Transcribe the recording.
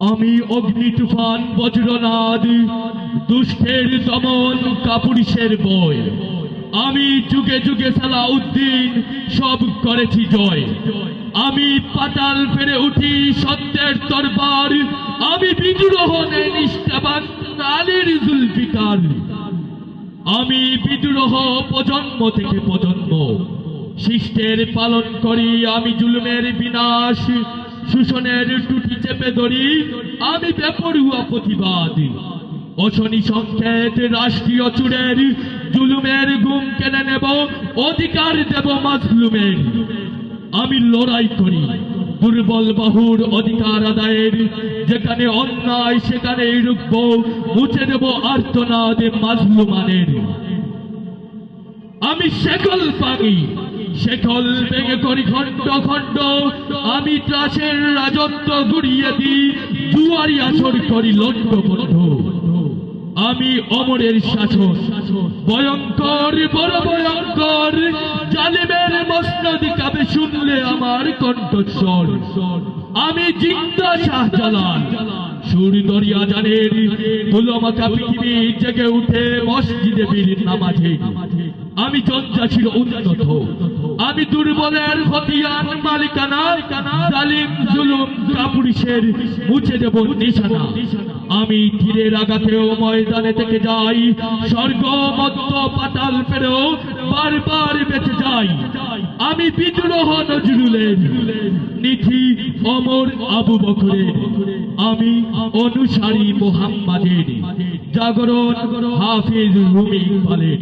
আমি অগ্নি তুফান, বজ্রনাদ, দুষ্টের দমন কাপুরিশের বই আমি যুগে যুগে সালাউদ্দিন, সব করেছি জয়। আমি পাতাল ফেরে উঠি সত্যের তরবার আমি বিদ্রোহ নেই নিষ্ঠাবান আলীর জুলফিকার। আমি বিদ্রোহ প্রজন্ম থেকে প্রজন্ম। শিষ্টের পালন করি আমি জুলুমের বিনাশ। শোষণের টুটি চেপে ধরি, আমি বেপরুয়া প্রতিবাদ। অশনি সংকেত রাষ্ট্রীয় চুরের জুলুমের গুম কেনে নেব, অধিকার দেব মাজলুমের। আমি লড়াই করি, দুর্বল বাহুর অধিকার আদায়ের। যেখানে অন্যায় সেখানে রুখব, মুছে দেব আর্তনাদ মাজলুমানের। আমি শেকল পাগি। শেকল ভেঙে করি খণ্ড খণ্ড। আমি ত্রাসের রাজত্ব গুড়িয়ে দিই। জুয়ারি আসর করি লণ্ড বন্ধ আমি অমরের শাসন ভয়ঙ্কর, বড় ভয়ঙ্কর। জালিমের মসনদি কাবে শুনলে আমার কণ্ঠস্বর। আমি জিন্দা শাহজালাল। সুর দরিয়া জানের তুলমাকা পৃথিবী জেগে উঠে মসজিদে বীর নামাজে। আমি চঞ্চা ছিল উন্নত। আমি দুর্বলের হতিয়ান মালিকানা জালিম, জুলুম কাপুরিশের মুছে দেব নিশানা। আমি তীরের আঘাতেও ময়দানে থেকে যাই, স্বর্গ মধ্য পাতাল পেরেও বারবার বেঁচে যাই। আমি বিদ্রোহ নজরুলের নিধি অমর আবু বকরের। আমি অনুসারী মোহাম্মদের। জাগরণ হাফিজ রুমি ইকবালের